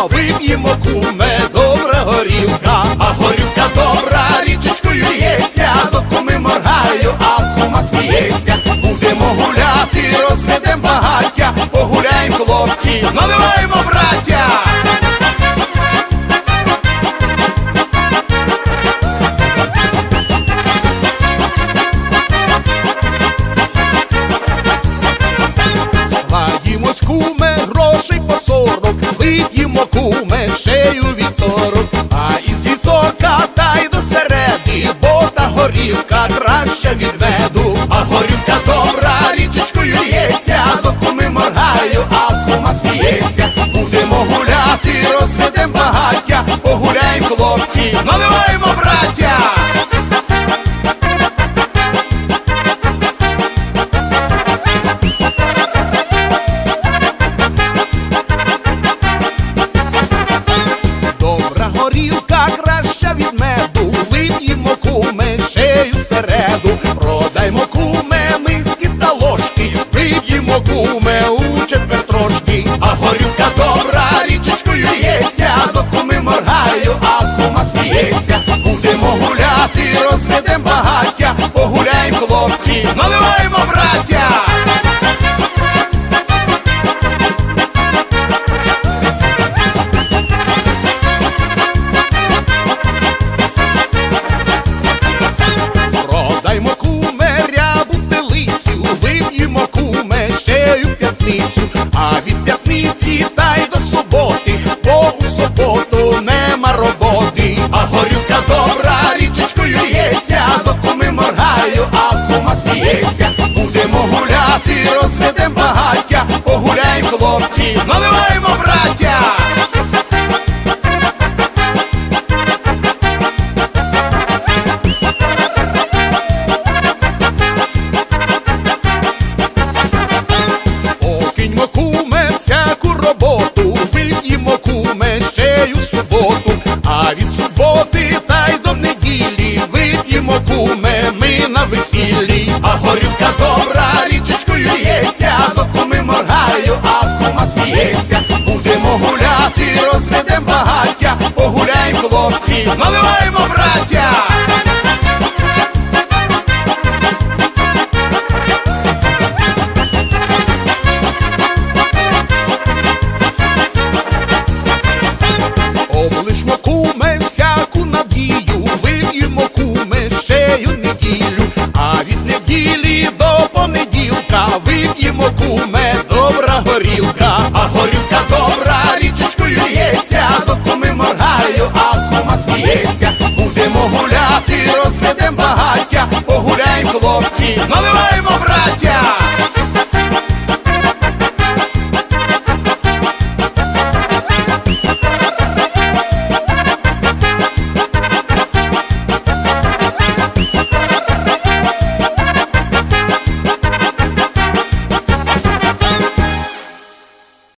а вип'ємо куме, добра горівка, а горівка добра, річечкою лється, з ми моргаю, а сума сміється. Будемо гуляти, розведем багаття, погуляємо, хлопці, наливаємо браття. Складімось куме грошей по сорок, вип'ємо куме шею вівторок, а із вівторка та й до середи, бота горівка краща від меду. Всі наливаємо, браття!